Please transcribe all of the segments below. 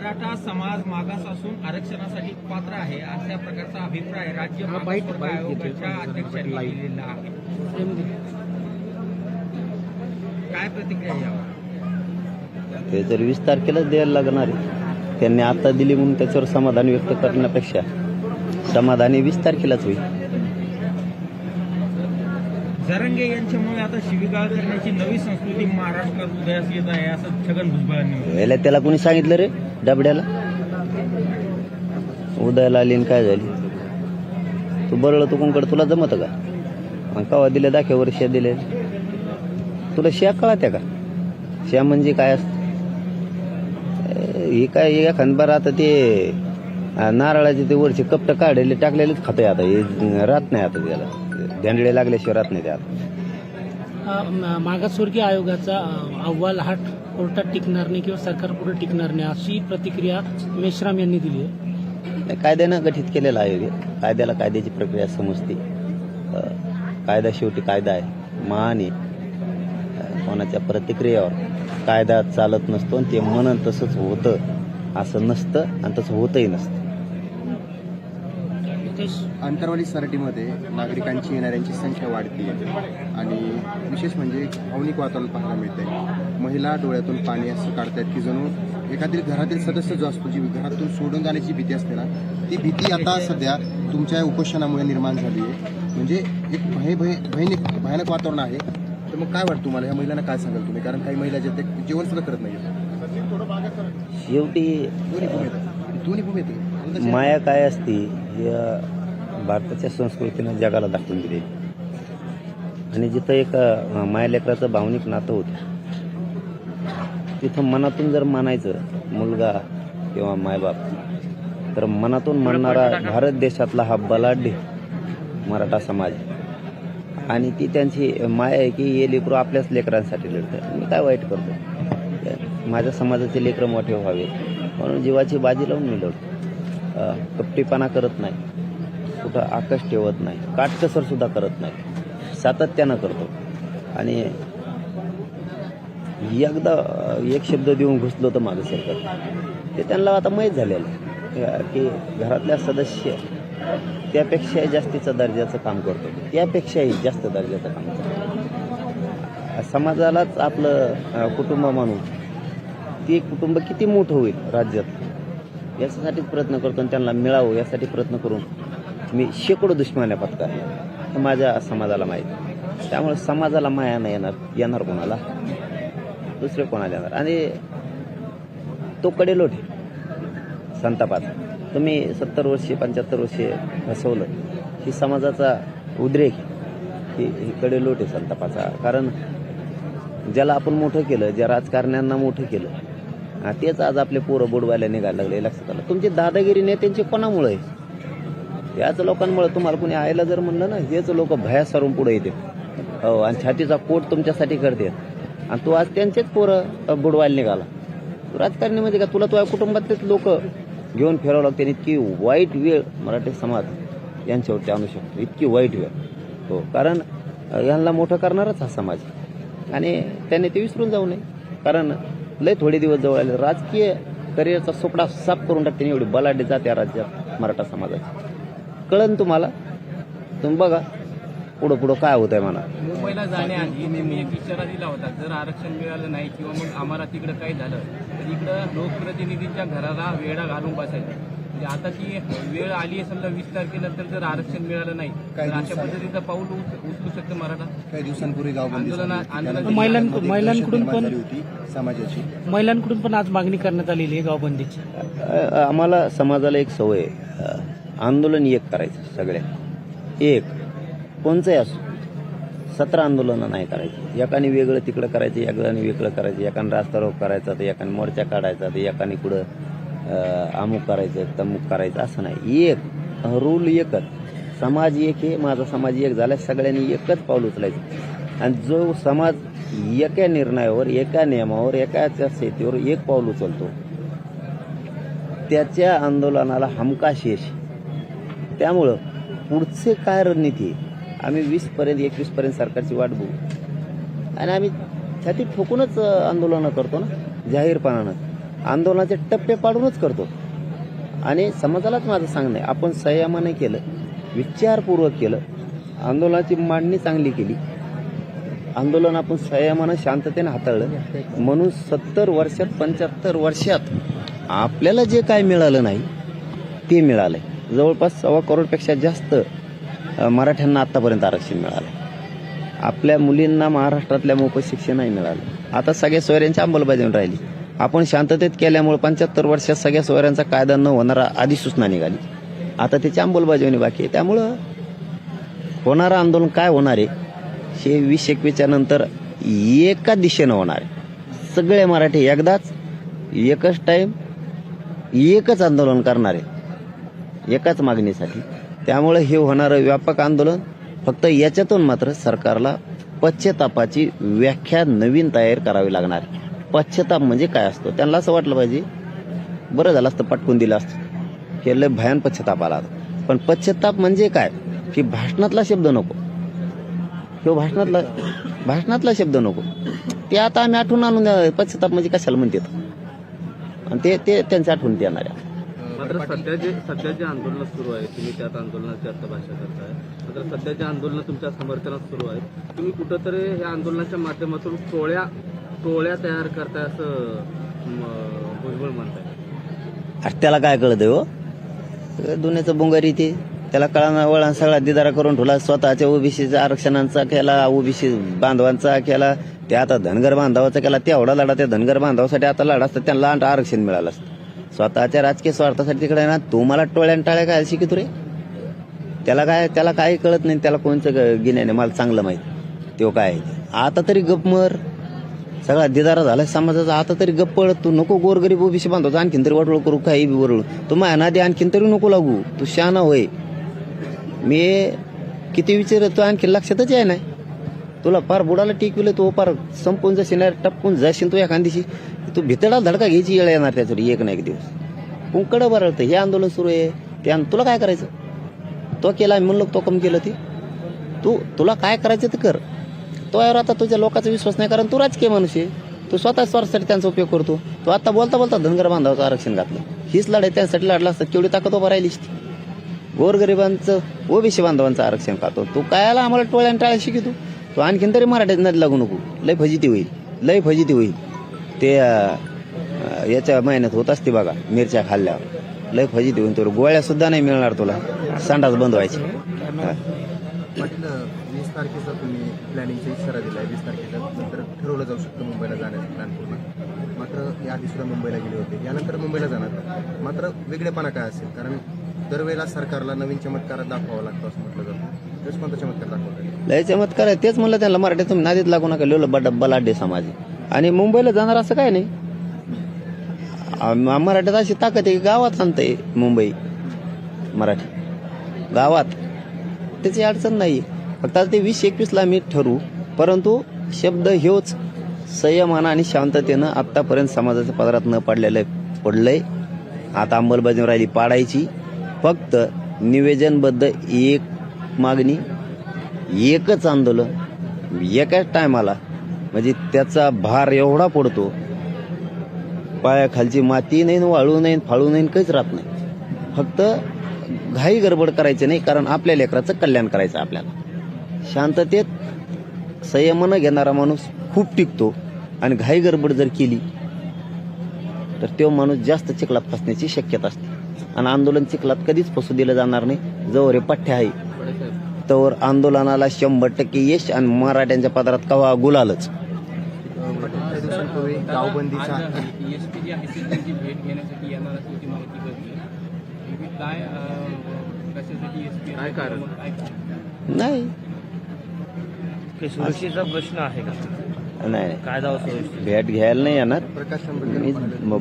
मराठा समाज मागास असून आरक्षणासाठी पात्र आहे अशा प्रकारचा अभिप्राय राज्य मागासवर्ग आयोगाच्या अध्यक्षांनी दिलेला आहे. काय प्रतिक्रिया यावर? ते जर वीस तारखेलाच द्यायला लागणार आहे त्यांनी आता दिली म्हणून त्याच्यावर समाधान व्यक्त करण्यापेक्षा समाधानी वीस तारखेलाच होईल. जरंगे यांच्यामुळे आता शिविका करण्याची नवी संस्कृती महाराष्ट्रात उदयास येत आहे असं छगन भुजबळांनी त्याला कोणी सांगितलं रे? डबड्याला? उदयाला आली काय झाली? तू बरळ तू कोणकडे? तुला जमत का? कवा दिले? दाख्यावर शिया दिले. तुला शिया कळत्या का? श्या म्हणजे काय असत? हे काय एखाद आता ते नारळाचे ते वरचे कपट काढलेले टाकलेलेच खातोय आता. हे राहत नाही आता त्याला. धेंडळे लागल्याशिवाय राहत नाही ते आता अ, म- मागासवर्गीय आयोगाचा अहवाल हा कोर्टात टिकणार नाही किंवा सरकार पुढे टिकणार नाही अशी प्रतिक्रिया मेश्राम यांनी दिली आहे. कायद्यानं गठीत केलेला आयोग आहे कायद्याला कायद्याची प्रक्रिया समजते. कायदा शेवटी कायदा आहे. मान आहे. कोणाच्या प्रतिक्रियेवर कायदा चालत नसतो आणि ते म्हणून तसंच होतं. असं नसतं आणि तसं होतही नसतं. आंतरवाली सराटीमध्ये नागरिकांची येणाऱ्यांची संख्या वाढती आणि विशेष म्हणजे भावनिक वातावरण पाहायला मिळते महिला डोळ्यातून पाणी असं काढतायत की जणू एखादी घरातील सदस्य जो असतो जी घरातून सोडून जाण्याची भीती असते ना ती भीती आता सध्या तुमच्या उपोषणामुळे निर्माण झाली आहे. म्हणजे एक भय भय भयानक भयानक वातावरण आहे. तर मग काय वाटतं तुम्हाला? ह्या महिलांना काय सांगाल तुम्ही? कारण काही महिला जे ते जेवण सुद्धा करत नाही शेवटी दोन्ही भूमी दोन्ही भूमी येते माया काय असती या भारताच्या संस्कृतीनं जगाला दाखवून दिली. आणि जिथं एक माया लेकराचं भावनिक नातं होतं तिथं मनातून जर मानायचं मुलगा किंवा मायबाप तर मनातून मानणारा भारत देशातला हा बलाढ्य मराठा समाज. आणि ती त्यांची माया आहे की हे लेकरू आपल्याच लेकरांसाठी लढतं मी काय वाईट करतो? माझ्या समाजाचे लेकरं मोठे व्हावे. म्हणून जीवाची बाजी लावून मी लढतो. कपटीपणा करत नाही. कुठं आकश ठेवत नाही. काटकसर सुद्धा करत नाही. सातत्यानं करतो. आणि एकदा एक शब्द देऊन घुसलो तर माझं सरकार. ते त्यांना आता माहीत झालेलं आहे. की घरातल्या सदस्य त्यापेक्षाही जास्तीचा दर्जाचं काम करतो. त्यापेक्षाही जास्त दर्जाचं काम करतो. समाजालाच आपलं कुटुंब मानून ते कुटुंब किती मोठं होईल राज्यात? याच्यासाठीच प्रयत्न करतो आणि त्यांना मिळावं यासाठी प्रयत्न करून मी शेकडो दुश्मन्या पत्कार हे माझ्या समाजाला माहीत. त्यामुळे समाजाला माया नाही येणार येणार कोणाला? दुसरे कोणाला येणार? आणि तो कडेलोट आहे. संतापाचा तुम्ही सत्तर वर्षे पंच्याहत्तर वर्षे हसवलं ही समाजाचा उद्रेक ही ही कडेलोट आहे संतापाचा. कारण ज्याला आपण मोठं केलं ज्या राजकारण्यांना मोठं केलं तेच आज आपले पोरं बुडवायला निघायला लागले लक्षात आलं. तुमची दादागिरी नेत्यांची कोणामुळे? आहे याच लोकांमुळे तुम्हाला कोणी आयला जर म्हणलं ना हेच लोक भया सरून पुढे येते. हो आणि छातीचा कोट तुमच्यासाठी करते. आणि तू आज त्यांचेच पोरं बुडवायला निघाला. तू राजकारणी म्हणजे का तुला तुझ्या कुटुंबातलेच लोक घेऊन फिरावं लागते आणि इतकी वाईट वेळ मराठी समाज यांच्यावरती आणू शकतो. इतकी वाईट वेळ. हो कारण यांना मोठं करणारच हा समाज. आणि त्याने ते विसरून जाऊ नये. कारण लय थोडे दिवस जवळ आले. राजकीय करिअरचा सोपडा साफ करून टाकते एवढी बलाढ्य जात या राज्यात मराठा समाजाची कळन तुम्हाला? तुम्ही बघा पुढं पुढं काय होत आहे मला मुंबईला जाण्याआधी मी एक इशारा दिला होता जर आरक्षण मिळालं नाही किंवा मग आम्हाला तिकडं काही झालं तर इकडं लोकप्रतिनिधींच्या घराला वेळा घालून बसायचं. म्हणजे आता ती वेळ आली आहे समजा वीस तारखेनंतर जर आरक्षण मिळालं नाही तर अशा पद्धतीचं पाऊल उच- उचलू शकतं मराठा? काही दिवसांपूर्वी गावबंदी आंदोलना- महिलांकडून पण- समाजाची. महिलांकडून पण आज मागणी करण्यात आलेली आहे गावबंदीची. आम्हाला समाजाला एक सवय आंदोलन एक करायचं सगळ्या. एक कोणचंही असो. सतरा आंदोलनं नाही करायची. एकाने वेगळं तिकडं करायचं एकाने वेगळं करायचं. एकाने रास्ता रोक करायचा तर एकाने मोर्चा काढायचा तर एकाने कुठं अमुक करायचं तमुक करायचं असं नाही. एक रूल एकच. समाज एक आहे माझा समाज एक झाला सगळ्यांनी एकच पाऊल उचलायचं. आणि जो समाज एका निर्णयावर एका नियमावर एकाच्या शेतीवर एक पाऊल उचलतो त्याच्या आंदोलनाला हमखास यश त्यामुळं पुढचे काय रणनीती आम्ही वीसपर्यंत एकवीसपर्यंत सरकारची वाट बघू. आणि आम्ही छाती ठोकूनच आंदोलनं करतो ना जाहीरपणानं. आंदोलनाचे टप्पे पाडूनच करतो. आणि समाजालाच माझं सांगणं आहे आपण संयमाने केलं विचारपूर्वक केलं आंदोलनाची मांडणी चांगली केली. आंदोलन आपण संयमानं शांततेने हाताळलं. म्हणून सत्तर वर्षात पंच्याहत्तर वर्षात आपल्याला जे काय मिळालं नाही ते मिळालंय. जवळपास सव्वा करोडपेक्षा जास्त मराठ्यांना आत्तापर्यंत आरक्षण मिळालं आपल्या मुलींना महाराष्ट्रातल्या मोफत शिक्षणही मिळालं. आता सगळ्या सोयऱ्यांची अंमलबजावणी राहिली. आपण शांततेत केल्यामुळे पंच्याहत्तर वर्षात सगळ्या सोयऱ्यांचा कायदा न होणारा अधिसूचना निघाली. आता त्याची अंमलबजावणी बाकी आहे. त्यामुळं होणारं आंदोलन काय होणार आहे हे वीस एकवीसच्या नंतर एका दिशेनं होणार आहे. सगळे मराठी एकदाच एकच टाईम एकच आंदोलन करणार आहे. एकाच मागणीसाठी. त्यामुळे हे होणारं व्यापक आंदोलन फक्त याच्यातून मात्र सरकारला पश्चातापाची व्याख्या नवीन तयार करावी लागणार आहे. पश्चाताप म्हणजे काय असतो? त्यांना असं वाटलं पाहिजे बरं झालं असतं पटकून दिलं असतं. हे लय भयान पश्चाताप आला पण पश्चाताप म्हणजे काय? की भाषणातला शब्द नको. किंवा भाषणातला भाषणातला शब्द नको. ते आता आम्ही आठवून आणून द्या पश्चाताप म्हणजे कशाला म्हणतात आणि ते ते त्यांच्या आठवून येणार आहे. मात्र सध्या जे सध्या जे आंदोलन सुरू आहे तुम्ही त्यात आंदोलनाची आता भाषा करताय. मात्र सध्या जे आंदोलन तुमच्या समर्थनात सुरू आहे तुम्ही कुठंतरी या आंदोलनाच्या माध्यमातून टोळ्या टोळ्या तयार करताय असं भुजबळ म्हणतात अरे त्याला काय कळत हो? दुनियाचं बोंगारी ते. त्याला कळाना वळण सगळा दिदारा करून ठेवला. स्वतःच्या ओबीसीचा आरक्षणांचा केला ओबीसी बांधवांचा केला. ते आता धनगर बांधवाचा केला. तेवढा लढा त्या धनगर बांधवासाठी आता लढा असतं. त्यांना आरक्षण मिळालं असतं. स्वतःच्या राजकीय स्वार्थासाठी तिकडे ना तू मला टोळ्यान टाळ्या काय शिकितो रे? त्याला काय त्याला काही कळत नाही. त्याला कोणचं ग- गिन्यान? मला चांगलं माहिती. तो काय? आहे आता तरी गपमर सगळा दिदारा झाला समाजाचा आता तरी गप्प तू नको गोरगरीब ओबीसी बांधतो आणखीन तरी वाटोळ करू काही बी वरळ तू माझ्या नादी आणखीन तरी नको लागू. तू शहाणा होय. मी किती विचार तू आणखी लक्षातच आहे नाही. तुला फार बुडाला टिकविलं तू फार संपून जाशील नाही टपकून जाशील तू एखादीशी तू भितडा धडका घ्यायची येळ येणार त्याच्यावर एक ना एक दिवस. कुंकड बरळतं हे आंदोलन सुरू आहे. ते तुला काय करायचं? तो केला मी म्हणलो तो कम केलं ते. तू तुला काय करायचं ते कर. तो यावर आता तुझ्या लोकांचा विश्वास नाही कारण तू राजकीय माणूस आहे. तू स्वतः स्वार्थासाठी त्यांचा उपयोग करतो. तू आता बोलता बोलता धनगर बांधावाचं आरक्षण घातलं. हीच लढाई त्यांसाठी लढला असता केवढी ताकद उभा राहिलीस ती गोरगरिबांचं ओबीसी बांधवांचं आरक्षण खातो. तू कायला आम्हाला टोळ्या टाळ्या शिकतो तू? आणखीन तरी मराठीत नदी लागू नको. लय फजिती होईल. लय फजिती होईल. ते याच्या महिन्यात होत असते बघा मिरच्या खाल्ल्यावर. लय फजिती होईल. तुला गोळ्या सुद्धा नाही मिळणार तुला. संडास बंद व्हायची. म्हटलं वीस तारखेचा तुम्ही प्लॅनिंगचा इशारा दिला वीस तारखेचा नंतर ठरवलं जाऊ शकतं मुंबईला जाण्याचा प्लॅन पूर्ण. मात्र याआधी सुद्धा मुंबईला गेले होते. यानंतर मुंबईला जाणार. मात्र वेगळेपणा काय असेल? कारण दरवेळेला सरकारला नवीन चमत्कार दाखवावा लागतो असं म्हटलं जातं. तेच कोणता चमत्कार दाखवतात लय चमत्कार आहे. तेच म्हणलं त्यांना मराठी तुम्ही नादीत लागू नका. लिहिलं बड बलाढ्य समाज. आणि मुंबईला जाणार असं काय नाही? मराठीत अशी ताकद आहे की गावात आणतंय मुंबई. मराठी. गावात. त्याची अडचण नाही. फक्त आता ते वीस एकवीसला आम्ही ठरवू परंतु शब्द ह्योच संयमानं आणि शांततेनं आत्तापर्यंत समाजाच्या पदरात न पडलेलं पडलंय. आता अंमलबजावणी राहिली पाडायची. फक्त निवेदनबद्ध एक मागणी एकच आंदोलन एकाच टायमाला म्हणजे त्याचा भार एवढा पडतो. पायाखालची माती नाही वाळू नाही फाळू नाही काहीच राहत नाही. फक्त घाई गडबड करायची नाही कारण आपल्या लेकराचं कल्याण करायचं आपल्याला. शांततेत संयमानं घेणारा माणूस खूप टिकतो आणि घाई गडबड जर केली तर तो माणूस जास्त चिखलात फसण्याची शक्यता असते. आणि आंदोलन चिखलात कधीच फसू दिलं जाणार नाही. जवळ हे पठ्य आहे. तर आंदोलनाला शंभर टक्के यश आणि मराठ्यांच्या पदरात कवा गुलालच गावबंदीचा. तुम्ही काय कशासाठी कारण? काय कारण? नाही. सुरक्षेचा प्रश्न आहे का? नाही. कायदा सुरक्षित भेट घ्यायला नाही येणार. प्रकाश मी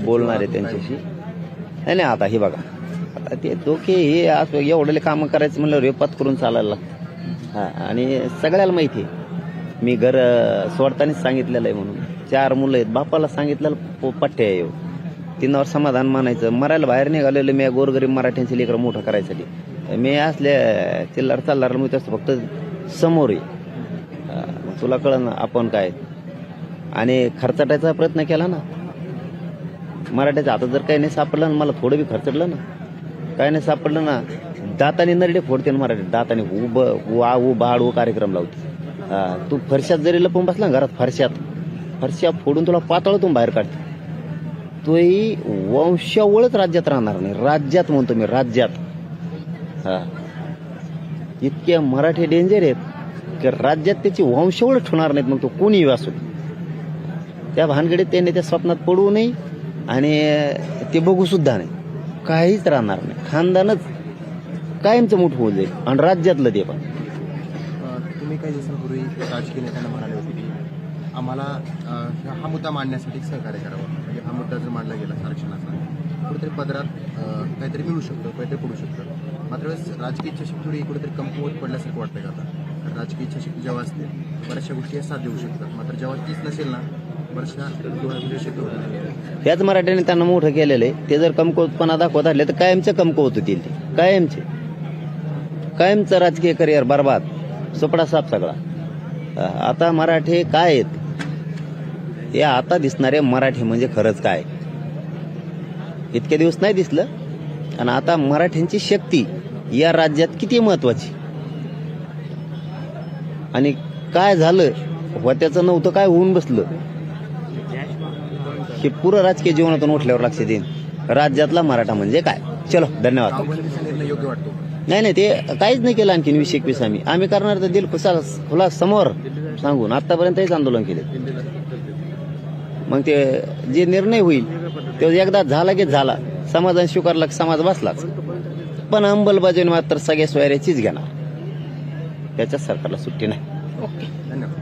बोलणार आहे त्यांच्याशी. नाही नाही आता हे बघा. आता ते दोघे हे असं एवढले कामं करायचं म्हणलं रेपात करून चालायला लागतं. हा आणि सगळ्याला माहिती आहे. मी घर अं, सोडतानाच सांगितलेलं आहे म्हणून. चार मुलं आहेत. बापाला सांगितलेलं प- आहे ह्यो. तिनावर समाधान मानायचं. मरायला बाहेर निघालेलं मी गोरगरीब मराठ्यांची लेकरं मोठं करायसाठी. मी असल्या चिल्लार चालणार मी तसं फक्त समोर आहे तुला कळ ना आपण काय आणि खर्चाटायचा प्रयत्न केला ना. मराठ्याच्या हातात जर काही नाही सापडलं ना मला थोडं बी खर्चडलं ना. काही नाही सापडलं ना दाताने नरडे फोडते ना मराठी. दाताने उब वा उ बाड उ कार्यक्रम लावते तू फरशात जरी लपून बसला ना घरात फरशात फरशा फोडून तुला पातळतून बाहेर काढते तोही वंशावळच राज्यात राहणार नाही. राज्यात म्हणतो मी राज्यात. हा. इतके मराठी डेंजर आहेत की राज्यात त्याची वंशावळ ठेवणार नाहीत मग तो कोणी असो त्या भानगडीत त्याने त्या स्वप्नात पडू नये आणि ते बघू सुद्धा नाही. काहीच राहणार नाही. खानदानच कायमचं मोठं होऊ जाईल आणि राज्यातलं ते पण. तुम्ही काही दिवसांपूर्वी राजकीय नेत्यांना म्हणाले होते की आम्हाला हा मुद्दा मांडण्यासाठी सहकार्य करावं. मुद्दा जर मांडला गेला आरक्षणाचा कुठेतरी पदरात काहीतरी मिळू शकतं काहीतरी पडू शकतं. मात्र वेळेस राजकीय इच्छाशक्ती थोडी कुठेतरी कमकुवत पडल्यासारखं वाटतं का आता? कारण राजकीय इच्छाशक्ती जेव्हा असते बऱ्याचशा गोष्टी या साथ देऊ शकतात. मात्र जेव्हा तीच नसेल ना बऱ्याचशा त्याच मराठ्याने त्यांना मोठं केलेलं आहे. ते जर कमकुवतपणा दाखवत आले तर कायमचं कमकुवत होतील ते. कायमचे. कायमचं राजकीय करिअर बरबाद. सोपडा साप सगळा. आता मराठे काय आहेत? हे आता दिसणारे मराठी म्हणजे खरंच काय? इतके दिवस नाही दिसलं. आणि आता मराठ्यांची शक्ती या राज्यात किती महत्वाची? आणि काय झालं? होत्याचं नव्हतं काय होऊन बसलं? हे पुरं राजकीय जीवनातून उठल्यावर लक्ष देईन. राज्यातला मराठा म्हणजे काय? चलो धन्यवाद. नाही नाही ते काहीच नाही केलं आणखीन वीस एकवीस आम्ही. आम्ही करणार तर दिल खुसा खुला समोर सांगून आतापर्यंत हेच आंदोलन केले. मग ते जे निर्णय होईल तो एकदा झाला की झाला. समाधान स्वीकारला की समाज बसलाच. पण अंमलबजावणी मात्र सगळ्या सोयऱ्याचीच घेणार. त्याच्यात सरकारला सुट्टी नाही. ओके. धन्यवाद.